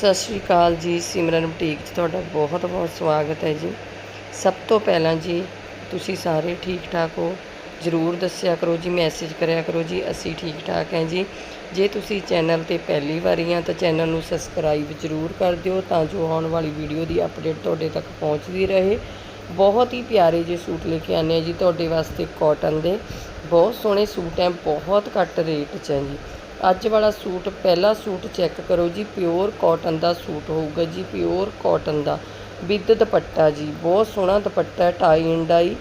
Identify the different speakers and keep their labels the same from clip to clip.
Speaker 1: ਸਤਿ ਸ਼੍ਰੀ ਅਕਾਲ ਜੀ, ਸਿਮਰਨ ਬੁਟੀਕ 'ਚ ਤੁਹਾਡਾ ਬਹੁਤ ਬਹੁਤ ਸਵਾਗਤ ਹੈ ਜੀ। ਸਭ ਤੋਂ ਪਹਿਲਾਂ ਜੀ, ਤੁਸੀਂ ਸਾਰੇ ਠੀਕ ਠਾਕ ਹੋ? ਜਰੂਰ ਦੱਸਿਆ ਕਰੋ ਜੀ, ਮੈਸੇਜ ਕਰਿਆ ਕਰੋ ਜੀ, ਅਸੀਂ ਠੀਕ ਠਾਕ ਹੈ ਜੀ। ਜੇ ਤੁਸੀਂ ਚੈਨਲ ਤੇ ਪਹਿਲੀ ਵਾਰੀ ਆ, ਤਾਂ ਚੈਨਲ ਨੂੰ ਸਬਸਕ੍ਰਾਈਬ ਜਰੂਰ ਕਰ ਦਿਓ, ਤਾਂ ਜੋ ਆਉਣ ਵਾਲੀ ਵੀਡੀਓ ਦੀ ਅਪਡੇਟ ਤੁਹਾਡੇ ਤੱਕ ਪਹੁੰਚਦੀ ਰਹੇ। ਬਹੁਤ ਹੀ ਪਿਆਰੇ ਜਿਹੇ ਸੂਟ ਲੈ ਕੇ ਆਨੇ ਆ ਜੀ, ਤੁਹਾਡੇ ਵਾਸਤੇ ਕਾਟਨ ਦੇ। ਬਹੁਤ ਸੋਹਣੇ ਸੂਟ ਹੈ, ਬਹੁਤ ਘੱਟ ਰੇਟ 'ਚ ਹੈ ਜੀ। ਅੱਜ ਵਾਲਾ ਸੂਟ, ਪਹਿਲਾ ਸੂਟ ਚੈੱਕ ਕਰੋ ਜੀ ਪਿਓਰ ਕਾਟਨ ਦਾ ਸੂਟ ਹੋਊਗਾ ਜੀ ਪਿਓਰ ਕਾਟਨ ਦਾ। ਵਿਦ ਦੁਪੱਟਾ ਜੀ, ਬਹੁਤ ਸੋਹਣਾ ਦੁਪੱਟਾ ਹੈ ਟਾਈ ਐਂਡ ਡਾਈ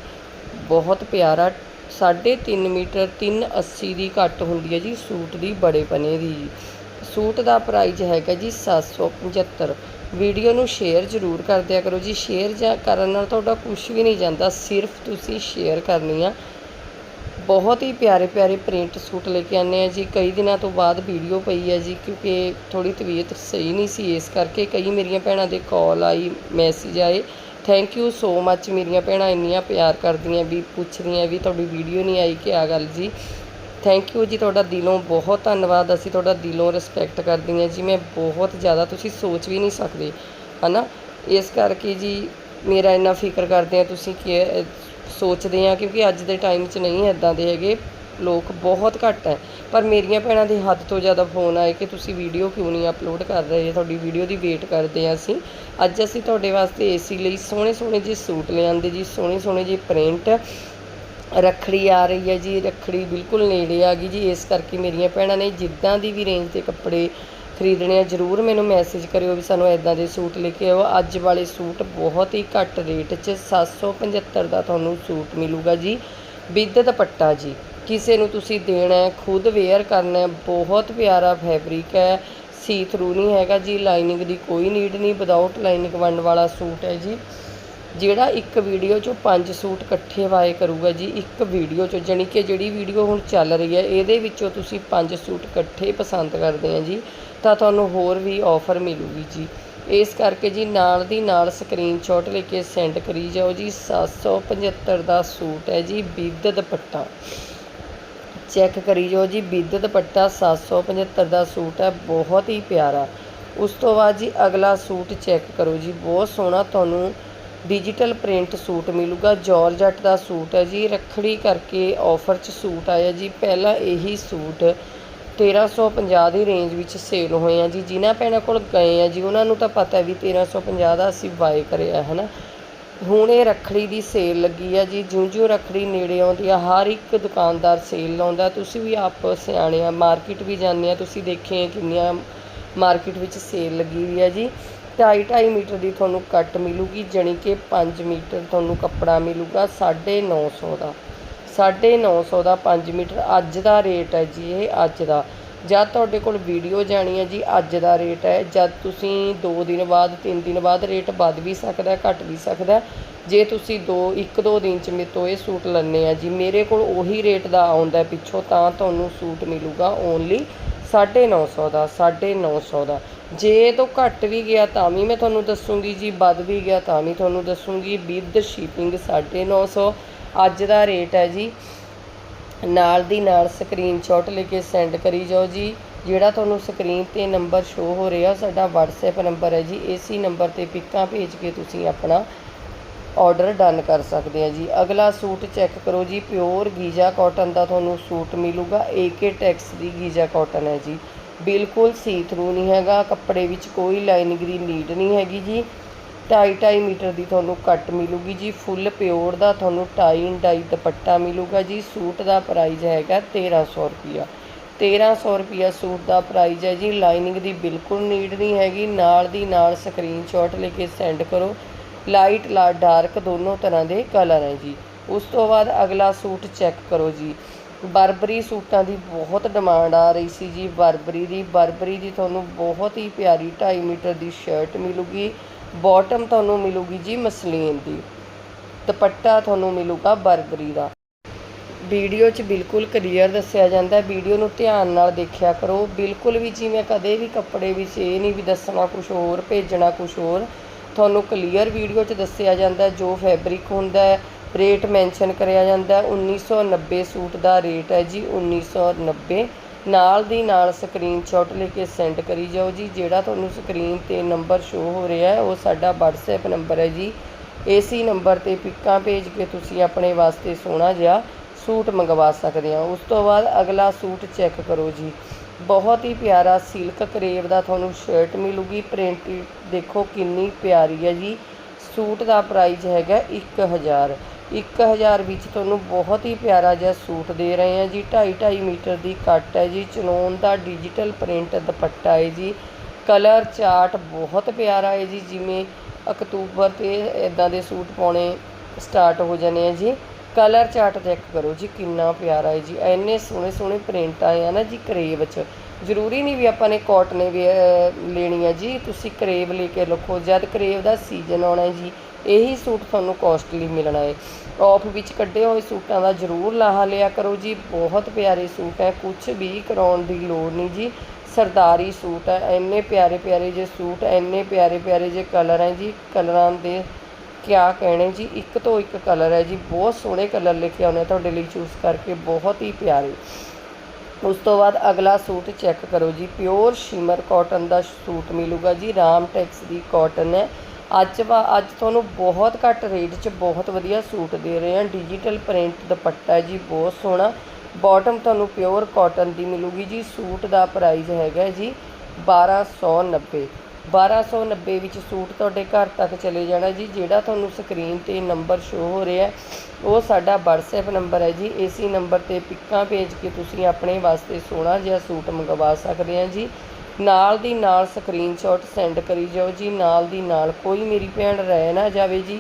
Speaker 1: ਬਹੁਤ ਪਿਆਰਾ 3.5 ਮੀਟਰ 380 ਦੀ ਕੱਟ ਹੁੰਦੀ ਹੈ ਜੀ, ਸੂਟ ਦੀ ਬੜੇ ਪਨੇ ਦੀ। ਜੀ ਸੂਟ ਦਾ ਪ੍ਰਾਈਸ ਹੈਗਾ ਜੀ 775 ਵੀਡੀਓ ਨੂੰ ਸ਼ੇਅਰ ਜ਼ਰੂਰ ਕਰ ਦਿਆ ਕਰੋ ਜੀ ਸ਼ੇਅਰ ਜਾਂ ਕਰਨ ਨਾਲ ਤੁਹਾਡਾ ਕੁਝ ਵੀ ਨਹੀਂ ਜਾਂਦਾ, ਸਿਰਫ ਤੁਸੀਂ ਸ਼ੇਅਰ ਕਰਨੀ ਆ। ਬਹੁਤ ਹੀ ਪਿਆਰੇ ਪਿਆਰੇ ਪ੍ਰਿੰਟ ਸੂਟ ਲੈ ਕੇ ਆਨੇ ਆ ਜੀ। ਕਈ ਦਿਨਾਂ ਤੋਂ ਬਾਅਦ ਵੀਡੀਓ ਪਈ ਹੈ ਜੀ ਕਿਉਂਕਿ ਥੋੜੀ ਤਬੀਅਤ ਸਹੀ ਨਹੀਂ ਸੀ, ਇਸ ਕਰਕੇ ਕਈ ਮੇਰੀਆਂ ਭੈਣਾਂ ਦੇ ਕਾਲ ਆਈ ਮੈਸੇਜ ਆਏ। ਥੈਂਕ ਯੂ ਸੋ ਮੱਚ ਮੇਰੀਆਂ ਭੈਣਾਂ ਇੰਨੀਆਂ ਪਿਆਰ ਕਰਦੀਆਂ ਵੀ, ਪੁੱਛਦੀਆਂ ਵੀ, ਤੁਹਾਡੀ ਵੀਡੀਓ ਨਹੀਂ ਆਈ ਕਿ ਆ ਗੱਲ ਜੀ। ਥੈਂਕ ਯੂ ਜੀ, ਤੁਹਾਡਾ ਦਿਲੋਂ ਬਹੁਤ ਧੰਨਵਾਦ। ਅਸੀਂ ਤੁਹਾਡਾ ਦਿਲੋਂ ਰਿਸਪੈਕਟ ਕਰਦੀਆਂ ਜੀ। ਮੈਂ ਬਹੁਤ ਜ਼ਿਆਦਾ ਤੁਸੀਂ ਸੋਚ ਵੀ ਨਹੀਂ ਸਕਦੇ, ਹਨਾ? ਇਸ ਕਰਕੇ ਜੀ ਮੇਰਾ ਇੰਨਾ ਫਿਕਰ ਕਰਦੇ ਆ ਤੁਸੀਂ ਕਿ ਸੋਚਦੇ ਆ ਕਿਉਂਕਿ ਅੱਜ ਦੇ ਟਾਈਮ 'ਚ ਨਹੀਂ ਇਦਾਂ ਦੇ ਹੈਗੇ। ਲੋਕ ਬਹੁਤ ਘੱਟ ਹੈ। ਪਰ ਮੇਰੀਆਂ ਭੈਣਾਂ ਦੇ ਹੱਦ ਤੋਂ ਜ਼ਿਆਦਾ ਫੋਨ ਆਏ ਕਿ ਤੁਸੀਂ ਵੀਡੀਓ ਕਿਉਂ ਨਹੀਂ ਅਪਲੋਡ ਕਰ ਰਹੇ? ਤੁਹਾਡੀ ਵੀਡੀਓ ਦੀ ਵੇਟ ਕਰਦੇ ਆ ਅਸੀਂ। ਅੱਜ ਅਸੀਂ ਤੁਹਾਡੇ ਵਾਸਤੇ ਏਸੀ ਲਈ ਸੋਹਣੇ ਸੋਹਣੇ ਜਿਹੇ ਸੂਟ ਲਿਆਂਦੇ ਜੀ ਸੋਹਣੇ ਸੋਹਣੇ ਜਿਹੇ ਪ੍ਰਿੰਟ ਰੱਖੜੀ ਆ ਰਹੀ ਹੈ ਜੀ, ਰੱਖੜੀ ਬਿਲਕੁਲ ਨੇੜੇ ਆ ਗਈ ਜੀ। ਇਸ ਕਰਕੇ ਮੇਰੀਆਂ ਭੈਣਾਂ ਨੇ ਜਿੱਦਾਂ ਦੀ ਵੀ ਰੇਂਜ ਦੇ ਕੱਪੜੇ ਖਰੀਦਣੇ ਆ, ਜਰੂਰ ਮੈਨੂੰ ਮੈਸੇਜ ਕਰਿਓ ਵੀ ਸਾਨੂੰ ਇਦਾਂ ਦੇ ਸੂਟ ਲੈ ਕੇ ਆਓ। ਅੱਜ ਵਾਲੇ ਸੂਟ ਬਹੁਤ ਹੀ ਘੱਟ ਰੇਟ 'ਚ 775 ਦਾ ਤੁਹਾਨੂੰ ਸੂਟ ਮਿਲੂਗਾ ਜੀ। ਵਿਦ ਦੁਪੱਟਾ ਜੀ। ਕਿਸੇ ਨੂੰ ਤੁਸੀਂ ਦੇਣਾ ਹੈ, ਖੁਦ ਵੇਅਰ ਕਰਨਾ ਹੈ, ਬਹੁਤ ਪਿਆਰਾ ਫੈਬਰਿਕ ਹੈ। ਸੀ ਥਰੂ ਨਹੀਂ ਹੈਗਾ ਜੀ ਲਾਈਨਿੰਗ ਦੀ ਕੋਈ ਨੀਡ ਨਹੀਂ ਵਿਦਆਊਟ ਲਾਈਨਿੰਗ ਵੰਡ ਵਾਲਾ ਸੂਟ ਹੈ ਜੀ। ਜਿਹੜਾ ਇੱਕ ਵੀਡੀਓ 'ਚੋਂ ਪੰਜ ਸੂਟ ਇਕੱਠੇ ਵਾਏ ਕਰੂਗਾ ਜੀ, ਇੱਕ ਵੀਡੀਓ 'ਚੋਂ, ਜਾਣੀ ਕਿ ਜਿਹੜੀ ਵੀਡੀਓ ਹੁਣ ਚੱਲ ਰਹੀ ਹੈ, ਇਹਦੇ ਵਿੱਚੋਂ ਤੁਸੀਂ ਪੰਜ ਸੂਟ ਇਕੱਠੇ ਪਸੰਦ ਕਰਦੇ ਆ ਜੀ। ਤਾਂ ਤੁਹਾਨੂੰ ਹੋਰ ਵੀ ਆਫਰ ਮਿਲੂਗੀ ਜੀ। ਇਸ ਕਰਕੇ ਜੀ ਨਾਲ ਦੀ ਨਾਲ ਸਕਰੀਨਸ਼ਾਟ ਲੈ ਕੇ ਸੈਂਡ ਕਰੀ ਜਾਓ ਜੀ। 775 ਦਾ ਸੂਟ ਹੈ ਜੀ ਵਿਦ ਦੁਪੱਟਾ। ਚੈੱਕ ਕਰੀ ਜਾਓ ਜੀ ਵਿਦ ਦੁਪੱਟਾ 775 ਦਾ ਸੂਟ ਹੈ, ਬਹੁਤ ਹੀ ਪਿਆਰਾ। ਉਸ ਤੋਂ ਬਾਅਦ ਜੀ ਅਗਲਾ ਸੂਟ ਚੈੱਕ ਕਰੋ ਜੀ, ਬਹੁਤ ਸੋਹਣਾ ਤੁਹਾਨੂੰ ਡਿਜੀਟਲ ਪ੍ਰਿੰਟ ਸੂਟ ਮਿਲੂਗਾ। ਜਾਰਜਟ ਦਾ ਸੂਟ ਹੈ ਜੀ, ਰੱਖੜੀ ਕਰਕੇ ਆਫਰ 'ਚ ਸੂਟ ਆਇਆ ਜੀ। ਪਹਿਲਾਂ ਇਹੀ ਸੂਟ 1350 ਦੀ ਰੇਂਜ ਵਿੱਚ ਸੇਲ ਹੋਏ ਆ ਜੀ। ਜਿਨ੍ਹਾਂ ਭੈਣਾਂ ਕੋਲ ਗਏ ਆ ਜੀ, ਉਹਨਾਂ ਨੂੰ ਤਾਂ ਪਤਾ ਵੀ 1350 ਦਾ ਅਸੀਂ ਬਾਏ ਕਰਿਆ ਹੈ ਨਾ ਹੁਣ ਇਹ ਰੱਖੜੀ ਦੀ ਸੇਲ ਲੱਗੀ ਆ ਜੀ। ਜਿਉਂ ਜਿਉਂ ਰੱਖੜੀ ਨੇੜੇ ਆਉਂਦੀ ਆ, ਹਰ ਇੱਕ ਦੁਕਾਨਦਾਰ ਸੇਲ ਲਾਉਂਦਾ। ਤੁਸੀਂ ਵੀ ਆਪ ਸਿਆਣੇ ਆ ਮਾਰਕੀਟ ਵੀ ਜਾਂਦੇ ਆ, ਤੁਸੀਂ ਦੇਖੇ ਕਿੰਨੀਆਂ ਮਾਰਕੀਟ ਵਿੱਚ ਸੇਲ ਲੱਗੀ ਹੋਈ ਆ ਜੀ। ਢਾਈ ਢਾਈ ਮੀਟਰ ਦੀ ਤੁਹਾਨੂੰ ਕੱਟ ਮਿਲੂਗੀ, ਜਣੀ ਕਿ 5 ਮੀਟਰ ਤੁਹਾਨੂੰ ਕੱਪੜਾ ਮਿਲੂਗਾ 950 ਦਾ। 950 ਦਾ 5 ਮੀਟਰ ਅੱਜ ਦਾ ਰੇਟ ਹੈ ਜੀ ਇਹ ਅੱਜ ਦਾ। ਜਦ ਤੁਹਾਡੇ ਕੋਲ ਵੀਡੀਓ ਜਾਣੀ ਹੈ ਜੀ, ਅੱਜ ਦਾ ਰੇਟ ਹੈ। ਜਦ ਤੁਸੀਂ 2 ਦਿਨ ਬਾਅਦ 3 ਦਿਨ ਬਾਅਦ ਰੇਟ ਵੱਧ ਵੀ ਸਕਦਾ ਘਟ ਵੀ ਸਕਦਾ ਜੇ ਤੁਸੀਂ 2 1-2 ਦਿਨ ਚ ਮੇਰੇ ਤੋਂ ਇਹ ਸੂਟ ਲੈਣੇ ਆ ਜੀ, ਮੇਰੇ ਕੋਲ ਉਹੀ ਰੇਟ ਦਾ ਆਉਂਦਾ ਪਿੱਛੋਂ, ਤਾਂ ਤੁਹਾਨੂੰ ਸੂਟ ਮਿਲੂਗਾ ਓਨਲੀ 950 ਦਾ 950 ਦਾ। ਜੇ ਤੋਂ ਘੱਟ ਵੀ ਗਿਆ ਤਾਂ ਵੀ ਮੈਂ ਤੁਹਾਨੂੰ ਦੱਸੂਗੀ ਜੀ, ਵੱਧ ਵੀ ਗਿਆ ਤਾਂ ਵੀ ਤੁਹਾਨੂੰ ਦੱਸੂਗੀ। ਵਿਦ ਸ਼ਿਪਿੰਗ 950 ਅੱਜ ਦਾ ਰੇਟ ਹੈ ਜੀ। ਨਾਲ ਦੀ ਨਾਲ ਸਕਰੀਨਸ਼ਾਟ ਲੈ ਕੇ ਸੈਂਡ ਕਰੀ ਜਾਓ ਜੀ। ਜਿਹੜਾ ਤੁਹਾਨੂੰ ਸਕਰੀਨ ਤੇ ਨੰਬਰ ਸ਼ੋ ਹੋ ਰਿਹਾ, ਸਾਡਾ WhatsApp ਨੰਬਰ ਹੈ ਜੀ। ਇਸੇ ਨੰਬਰ ਤੇ ਪਿਕਾਂ ਭੇਜ ਕੇ ਤੁਸੀਂ ਆਪਣਾ ਆਰਡਰ ਡਨ ਕਰ ਸਕਦੇ ਆ ਜੀ। ਅਗਲਾ ਸੂਟ ਚੈੱਕ ਕਰੋ ਜੀ। ਪਿਓਰ ਗੀਜਾ ਕਾਟਨ ਦਾ ਤੁਹਾਨੂੰ ਸੂਟ ਮਿਲੂਗਾ। AK ਟੈਕਸ ਦੀ ਗੀਜਾ ਕਾਟਨ ਹੈ ਜੀ। ਬਿਲਕੁਲ ਸੀ ਥਰੂ ਨਹੀਂ ਹੈਗਾ। ਕੱਪੜੇ ਵਿੱਚ ਕੋਈ ਲਾਈਨਿੰਗ ਦੀ ਨੀਡ ਨਹੀਂ ਹੈਗੀ ਜੀ। ਢਾਈ ਢਾਈ ਮੀਟਰ ਦੀ ਤੁਹਾਨੂੰ ਕੱਟ ਮਿਲੂਗੀ ਜੀ। ਫੁੱਲ ਪਿਓਰ ਦਾ ਤੁਹਾਨੂੰ ਟਾਈ ਐਂਡ ਦੁਪੱਟਾ ਮਿਲੂਗਾ ਜੀ। ਸੂਟ ਦਾ ਪ੍ਰਾਈਜ਼ ਹੈਗਾ 1300 ਰੁਪਿਆ 1300 ਰੁਪਿਆ ਸੂਟ ਦਾ ਪ੍ਰਾਈਜ਼ ਹੈ ਜੀ। ਲਾਈਨਿੰਗ ਦੀ ਬਿਲਕੁਲ ਨੀਡ ਨਹੀਂ ਹੈਗੀ। ਨਾਲ ਦੀ ਨਾਲ ਸਕਰੀਨਸ਼ਾਟ ਲੈ ਕੇ ਸੈਂਡ ਕਰੋ। ਲਾਈਟ, ਲਾ, ਡਾਰਕ ਦੋਨੋਂ ਤਰ੍ਹਾਂ ਦੇ ਕਲਰ ਹੈ ਜੀ। ਉਸ ਤੋਂ ਬਾਅਦ ਅਗਲਾ ਸੂਟ ਚੈੱਕ ਕਰੋ ਜੀ। ਬਰਬਰੀ ਸੂਟਾਂ ਦੀ ਬਹੁਤ ਡਿਮਾਂਡ ਆ ਰਹੀ ਸੀ ਜੀ। ਬਰਬਰੀ ਦੀ ਬਰਬਰੀ ਦੀ ਤੁਹਾਨੂੰ ਬਹੁਤ ਹੀ ਪਿਆਰੀ 2.5 ਮੀਟਰ ਦੀ ਸ਼ਰਟ ਮਿਲੂਗੀ। ਬਾਟਮ ਤੁਹਾਨੂੰ ਮਿਲੂਗੀ ਜੀ ਮਸਲੀਨ ਦੀ। ਦੁਪੱਟਾ ਤੁਹਾਨੂੰ ਮਿਲੂਗਾ ਬਰਬਰੀ ਦਾ। ਵੀਡੀਓ 'ਚ ਬਿਲਕੁਲ ਕਲੀਅਰ ਦੱਸਿਆ ਜਾਂਦਾ ਹੈ। ਵੀਡੀਓ ਨੂੰ ਧਿਆਨ ਨਾਲ ਦੇਖਿਆ ਕਰੋ। ਬਿਲਕੁਲ ਵੀ ਜਿਵੇਂ ਕਦੇ ਵੀ ਕੱਪੜੇ ਵਿੱਚ ਇਹ ਨਹੀਂ ਵੀ ਦੱਸਣਾ ਕੁਝ ਹੋਰ, ਭੇਜਣਾ ਕੁਝ ਹੋਰ। ਤੁਹਾਨੂੰ ਕਲੀਅਰ ਵੀਡੀਓ 'ਚ ਦੱਸਿਆ ਜਾਂਦਾ ਜੋ ਫੈਬਰਿਕ ਹੁੰਦਾ ਹੈ ਰੇਟ ਮੈਂਸ਼ਨ ਕਰਿਆ ਜਾਂਦਾ 1990 ਸੂਟ ਦਾ ਰੇਟ ਹੈ ਜੀ 1990 ਨਾਲ ਦੀ ਨਾਲ ਸਕਰੀਨਸ਼ਾਟ ਲੈ ਕੇ ਸੈਂਡ ਕਰੀ ਜਾਓ ਜੀ। ਜਿਹੜਾ ਤੁਹਾਨੂੰ ਸਕਰੀਨ ਤੇ ਨੰਬਰ ਸ਼ੋ ਹੋ ਰਿਹਾ ਹੈ, ਉਹ ਸਾਡਾ WhatsApp ਨੰਬਰ ਹੈ ਜੀ। ਇਸੀ ਨੰਬਰ ਤੇ ਪਿੱਕਾਂ ਭੇਜ ਕੇ ਤੁਸੀਂ ਆਪਣੇ ਵਾਸਤੇ ਸੋਹਣਾ ਜਿਹਾ ਸੂਟ ਮੰਗਵਾ ਸਕਦੇ ਹੋ। ਉਸ ਤੋਂ ਬਾਅਦ ਅਗਲਾ ਸੂਟ ਚੈੱਕ ਕਰੋ ਜੀ। ਬਹੁਤ ਹੀ ਪਿਆਰਾ ਸਿਲਕ ਕਰੇਵ ਦਾ ਤੁਹਾਨੂੰ ਸ਼ਰਟ ਮਿਲੂਗੀ। ਪ੍ਰਿੰਟ ਦੇਖੋ ਕਿੰਨੀ ਪਿਆਰੀ ਹੈ ਜੀ। ਸੂਟ ਦਾ ਪ੍ਰਾਈਸ ਹੈਗਾ 1000 1000 ਵਿੱਚ ਤੁਹਾਨੂੰ ਬਹੁਤ ਹੀ ਪਿਆਰਾ ਜਿਹਾ ਸੂਟ ਦੇ ਰਹੇ ਹਾਂ ਜੀ। 2.5 2.5 ਮੀਟਰ ਦੀ ਕੱਟ ਹੈ ਜੀ। ਚਨੋਨ ਦਾ ਡਿਜੀਟਲ ਪ੍ਰਿੰਟ ਦੁਪੱਟਾ ਹੈ ਜੀ। ਕਲਰ ਚਾਰਟ ਬਹੁਤ ਪਿਆਰਾ ਹੈ ਜੀ। ਜਿਵੇਂ ਅਕਤੂਬਰ ਤੇ ਇਦਾਂ ਦੇ ਸੂਟ ਪਾਉਣੇ ਸਟਾਰਟ ਹੋ ਜਾਣੇ ਆ ਜੀ। ਕਲਰ ਚਾਰਟ ਚੈੱਕ ਕਰੋ ਜੀ, ਕਿੰਨਾ ਪਿਆਰਾ ਹੈ ਜੀ। ਇੰਨੇ ਸੋਹਣੇ ਸੋਹਣੇ ਪ੍ਰਿੰਟ ਆਏ ਆ ਨਾ ਜੀ ਕਰੇਵ 'ਚ। ਜ਼ਰੂਰੀ ਨਹੀਂ ਵੀ ਆਪਾਂ ਨੇ ਕਾਟਨ ਵੀ ਲੈਣੀ ਹੈ ਜੀ। ਤੁਸੀਂ ਕਰੇਵ ਲੈ ਕੇ ਰੱਖੋ। ਜਦ ਕਰੇਵ ਦਾ ਸੀਜ਼ਨ ਆਉਣਾ ਜੀ ਇਹੀ ਸੂਟ ਤੁਹਾਨੂੰ ਕੋਸਟਲੀ ਮਿਲਣਾ ਹੈ ਆਫ ਵਿੱਚ ਕੱਢੇ ਹੋਏ ਸੂਟਾਂ ਦਾ ਜ਼ਰੂਰ ਲਾਹਾ ਲਿਆ ਕਰੋ ਜੀ। ਬਹੁਤ ਪਿਆਰੇ ਸੂਟ ਹੈ ਕੁਝ ਵੀ ਕਰਾਉਣ ਦੀ ਲੋੜ ਨਹੀਂ ਜੀ। ਸਰਦਾਰੀ ਸੂਟ ਹੈ ਇੰਨੇ ਪਿਆਰੇ ਪਿਆਰੇ ਜੇ ਸੂਟ, ਇੰਨੇ ਪਿਆਰੇ ਪਿਆਰੇ ਜੇ ਕਲਰ ਹੈ ਜੀ। ਕਲਰਾਂ ਦੇ ਕਿਆ ਕਹਿਣੇ ਜੀ, ਇੱਕ ਤੋਂ ਇੱਕ ਕਲਰ ਹੈ ਜੀ। ਬਹੁਤ ਸੋਹਣੇ ਕਲਰ ਲੈ ਕੇ ਆਉਣੇ ਤੁਹਾਡੇ ਲਈ ਚੂਜ਼ ਕਰਕੇ, ਬਹੁਤ ਹੀ ਪਿਆਰੇ। ਉਸ ਤੋਂ ਬਾਅਦ ਅਗਲਾ ਸੂਟ ਚੈੱਕ ਕਰੋ ਜੀ। ਪਿਓਰ ਸ਼ਿਮਰ ਕਾਟਨ ਦਾ ਸੂਟ ਮਿਲੂਗਾ ਜੀ। ਰਾਮ ਟੈਕਸ ਦੀ ਕਾਟਨ ਹੈ ਅੱਜ ਵਾ, ਅੱਜ ਤੁਹਾਨੂੰ ਬਹੁਤ ਘੱਟ ਰੇਟ 'ਚ ਬਹੁਤ ਵਧੀਆ ਸੂਟ ਦੇ ਰਹੇ ਹਾਂ। ਡਿਜੀਟਲ ਪ੍ਰਿੰਟ ਦੁਪੱਟਾ ਜੀ, ਬਹੁਤ ਸੋਹਣਾ। ਬਾਟਮ ਤੁਹਾਨੂੰ ਪਿਓਰ ਕਾਟਨ ਦੀ ਮਿਲੂਗੀ ਜੀ। ਸੂਟ ਦਾ ਪ੍ਰਾਈਸ ਹੈਗਾ ਜੀ 1290 1290 ਵਿੱਚ ਸੂਟ ਤੁਹਾਡੇ ਘਰ ਤੱਕ ਚਲੇ ਜਾਣਾ ਜੀ। ਜਿਹੜਾ ਤੁਹਾਨੂੰ ਸਕਰੀਨ ਤੇ ਨੰਬਰ ਸ਼ੋ ਹੋ ਰਿਹਾ, ਉਹ ਸਾਡਾ WhatsApp ਨੰਬਰ ਹੈ ਜੀ। ਇਸੀ ਨੰਬਰ ਤੇ ਪਿੱਕਾਂ ਭੇਜ ਕੇ ਤੁਸੀਂ ਆਪਣੇ ਵਾਸਤੇ ਸੋਹਣਾ ਜਿਹਾ ਸੂਟ ਮੰਗਵਾ ਸਕਦੇ ਆ ਜੀ। ਨਾਲ ਦੀ ਨਾਲ ਸਕਰੀਨਸ਼ਾਟ ਸੈਂਡ ਕਰੀ ਜਾਓ ਜੀ, ਨਾਲ ਦੀ ਨਾਲ ਕੋਈ ਮੇਰੀ ਭੈਣ ਰਹਿ ਨਾ ਜਾਵੇ ਜੀ,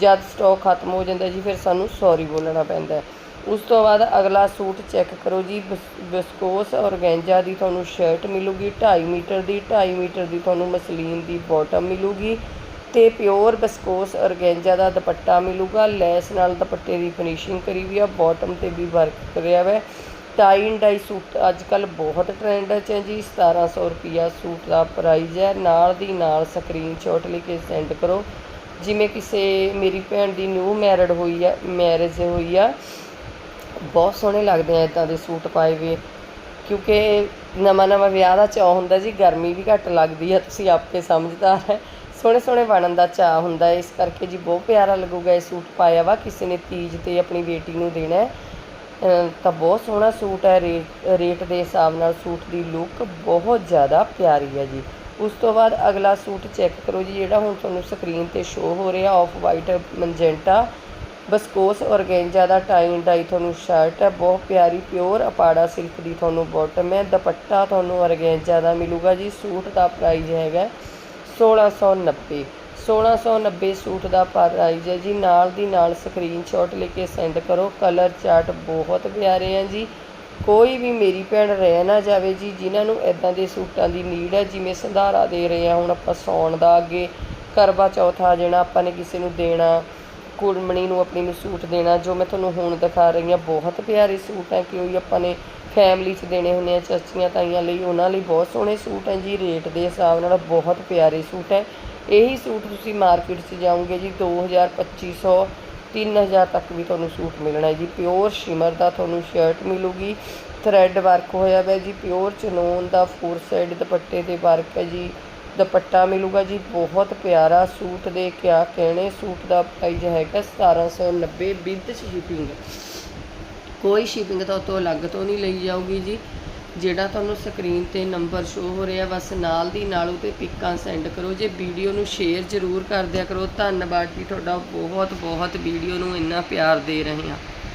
Speaker 1: ਜਦ ਸਟਾਕ ਖਤਮ ਹੋ ਜਾਂਦਾ ਜੀ, ਫਿਰ ਸਾਨੂੰ ਸੌਰੀ ਬੋਲਣਾ ਪੈਂਦਾ ਉਸ ਤੋਂ ਬਾਅਦ ਅਗਲਾ ਸੂਟ ਚੈੱਕ ਕਰੋ ਜੀ, ਬਿਸ- ਬਿਸਕੋਸ ਔਰਗੈਂਜਾ ਦੀ ਤੁਹਾਨੂੰ ਸ਼ਰਟ ਮਿਲੂਗੀ 2.5 ਮੀਟਰ ਦੀ 2.5 ਮੀਟਰ ਦੀ ਤੁਹਾਨੂੰ ਮਸਲੀਨ ਦੀ ਬਾਟਮ ਮਿਲੂਗੀ ਤੇ ਪਿਓਰ ਬਿਸਕੋਸ ਔਰਗੈਂਜਾ ਦਾ ਦੁਪੱਟਾ ਮਿਲੂਗਾ, ਲੈਸ ਨਾਲ ਦੁਪੱਟੇ ਦੀ ਫਿਨਿਸ਼ਿੰਗ ਕਰੀ ਵੀ ਆ ਬਾਟਮ ਤੇ ਵੀ ਵਰਕ ਕਰਿਆ ਹੋਇਆ ਟਾਈ ਐਂਡ ਡਾਈ ਸੂਟ ਅੱਜ ਕੱਲ ਬਹੁਤ ਟ੍ਰੈਂਡ 'ਚ ਹੈ ਜੀ 1700 ਰੁਪਿਆ ਸੂਟ ਦਾ ਪ੍ਰਾਈਜ਼ ਹੈ। ਨਾਲ ਦੀ ਨਾਲ ਸਕਰੀਨਸ਼ਾਟ ਲੈ ਕੇ ਸੈਂਡ ਕਰੋ। ਜਿਵੇਂ ਕਿਸੇ ਮੇਰੀ ਭੈਣ ਦੀ ਨਿਊ ਮੈਰਿਡ ਹੋਈ ਆ ਮੈਰਿਜ ਹੋਈ ਆ, ਬਹੁਤ ਸੋਹਣੇ ਲੱਗਦੇ ਆ ਇਦਾਂ ਦੇ ਸੂਟ ਪਾਏ ਵੇ ਕਿਉਂਕਿ ਨਵਾਂ ਨਵਾਂ ਵਿਆਹ ਦਾ ਚਾਅ ਹੁੰਦਾ ਜੀ, ਗਰਮੀ ਵੀ ਘੱਟ ਲੱਗਦੀ ਆ, ਤੁਸੀਂ ਆਪੇ ਸਮਝਦਾਰ ਹੈ। ਸੋਹਣੇ ਸੋਹਣੇ ਬਣਨ ਦਾ ਚਾਅ ਹੁੰਦਾ, ਇਸ ਕਰਕੇ ਜੀ ਬਹੁਤ ਪਿਆਰਾ ਲੱਗੂਗਾ ਇਹ ਸੂਟ ਪਾਇਆ ਵਾ। ਕਿਸੇ ਨੇ ਤੀਜ ਤੇ ਆਪਣੀ ਬੇਟੀ ਨੂੰ ਦੇਣਾ ਤਾਂ ਬਹੁਤ ਸੋਹਣਾ ਸੂਟ ਹੈ ਰੇਟ ਰੇਟ ਦੇ ਹਿਸਾਬ ਨਾਲ ਸੂਟ ਦੀ ਲੁੱਕ ਬਹੁਤ ਜ਼ਿਆਦਾ ਪਿਆਰੀ ਹੈ ਜੀ। ਉਸ ਤੋਂ ਬਾਅਦ ਅਗਲਾ ਸੂਟ ਚੈੱਕ ਕਰੋ ਜੀ, ਜਿਹੜਾ ਹੁਣ ਤੁਹਾਨੂੰ ਸਕਰੀਨ ਤੇ ਸ਼ੋ ਹੋ ਰਿਹਾ off white magenta viscose organza the tie and dye ਤੁਹਾਨੂੰ ਸ਼ਰਟ ਹੈ, ਬਹੁਤ ਪਿਆਰੀ ਪਿਓਰ ਅਪਾੜਾ ਸਿਲਕ ਦੀ ਤੁਹਾਨੂੰ ਬਾਟਮ ਹੈ, ਦੁਪੱਟਾ ਤੁਹਾਨੂੰ ਔਰਗੈਂਜਾ ਦਾ ਮਿਲੂਗਾ ਜੀ, ਸੂਟ ਦਾ ਪ੍ਰਾਈਸ ਹੈਗਾ 1690 1690 ਸੂਟ ਦਾ ਪ੍ਰਾਈਜ਼ ਹੈ ਜੀ। ਨਾਲ ਦੀ ਨਾਲ ਸਕਰੀਨਸ਼ਾਟ ਲੈ ਕੇ ਸੈਂਡ ਕਰੋ। ਕਲਰ ਚਾਰਟ ਬਹੁਤ ਪਿਆਰੇ ਹੈ ਜੀ। ਕੋਈ ਵੀ ਮੇਰੀ ਭੈਣ ਰਹਿ ਨਾ ਜਾਵੇ ਜੀ, ਜਿਨ੍ਹਾਂ ਨੂੰ ਇਦਾਂ ਦੇ ਸੂਟਾਂ ਦੀ ਨੀਡ ਹੈ, ਜਿਵੇਂ ਸੰਧਾਰਾ ਦੇ ਰਹੇ ਆ, ਹੁਣ ਆਪਾਂ ਸੌਣ ਦਾ ਅੱਗੇ ਕਰਵਾ ਚੌਥ ਆ ਜਾਣਾ, ਆਪਾਂ ਨੇ ਕਿਸੇ ਨੂੰ ਦੇਣਾ, ਕੁੜਮਣੀ ਨੂੰ ਆਪਣੀ ਨੂੰ ਸੂਟ ਦੇਣਾ, ਜੋ ਮੈਂ ਤੁਹਾਨੂੰ ਹੁਣ ਦਿਖਾ ਰਹੀ ਹਾਂ, ਬਹੁਤ ਪਿਆਰੇ ਸੂਟ ਹੈ ਕਿ ਉਹ ਆਪਾਂ ਨੇ ਫੈਮਿਲੀ 'ਚ ਦੇਣੇ ਹੁੰਦੇ ਆ, ਚਾਚੀਆਂ ਤਾਈਆਂ ਲਈ, ਉਹਨਾਂ ਲਈ ਬਹੁਤ ਸੋਹਣੇ ਸੂਟ ਹੈ ਜੀ। ਰੇਟ ਦੇ ਹਿਸਾਬ ਨਾਲ ਬਹੁਤ ਪਿਆਰੇ ਸੂਟ ਹੈ ਇਹੀ ਸੂਟ ਤੁਸੀਂ ਮਾਰਕੀਟ 'ਚ ਜਾਓਗੇ ਜੀ 2000 2500 3000 ਤੱਕ ਵੀ ਤੁਹਾਨੂੰ ਸੂਟ ਮਿਲਣਾ ਜੀ। ਪਿਓਰ ਸ਼ਿਮਰ ਦਾ ਤੁਹਾਨੂੰ ਸ਼ਰਟ ਮਿਲੂਗੀ ਥਰੈਡ ਵਰਕ ਹੋਇਆ ਹੋਇਆ ਜੀ ਪਿਓਰ ਚਨੋਨ ਦਾ ਫੋਰ ਸਾਈਡ ਦੁਪੱਟੇ ਤੇ ਵਰਕ ਹੈ ਜੀ, ਦੁਪੱਟਾ ਮਿਲੂਗਾ ਜੀ, ਬਹੁਤ ਪਿਆਰਾ ਸੂਟ ਦੇ ਕਿਆ ਕਹਿਣੇ, ਸੂਟ ਦਾ ਪ੍ਰਾਈਸ ਹੈਗਾ 1790 ਵਿਦ ਸ਼ਿਪਿੰਗ ਕੋਈ ਸ਼ਿਪਿੰਗ ਤਾਂ ਉਹ ਤੋਂ ਅਲੱਗ ਤੋਂ ਨਹੀਂ ਲਈ ਜਾਊਗੀ ਜੀ। ਜਿਹੜਾ ਤੁਹਾਨੂੰ ਸਕਰੀਨ ਤੇ ਨੰਬਰ ਸ਼ੋ ਹੋ ਰਿਹਾ, ਬਸ ਨਾਲ ਦੀ ਨਾਲ ਉਹ 'ਤੇ ਪਿੱਕਾਂ ਸੈਂਡ ਕਰੋ। ਜੇ ਵੀਡੀਓ ਨੂੰ ਸ਼ੇਅਰ ਜ਼ਰੂਰ ਕਰ ਦਿਆ ਕਰੋ। ਧੰਨਵਾਦ ਜੀ ਤੁਹਾਡਾ। ਬਹੁਤ ਬਹੁਤ ਵੀਡੀਓ ਨੂੰ ਇੰਨਾ ਪਿਆਰ ਦੇ ਰਹੇ ਹਾਂ।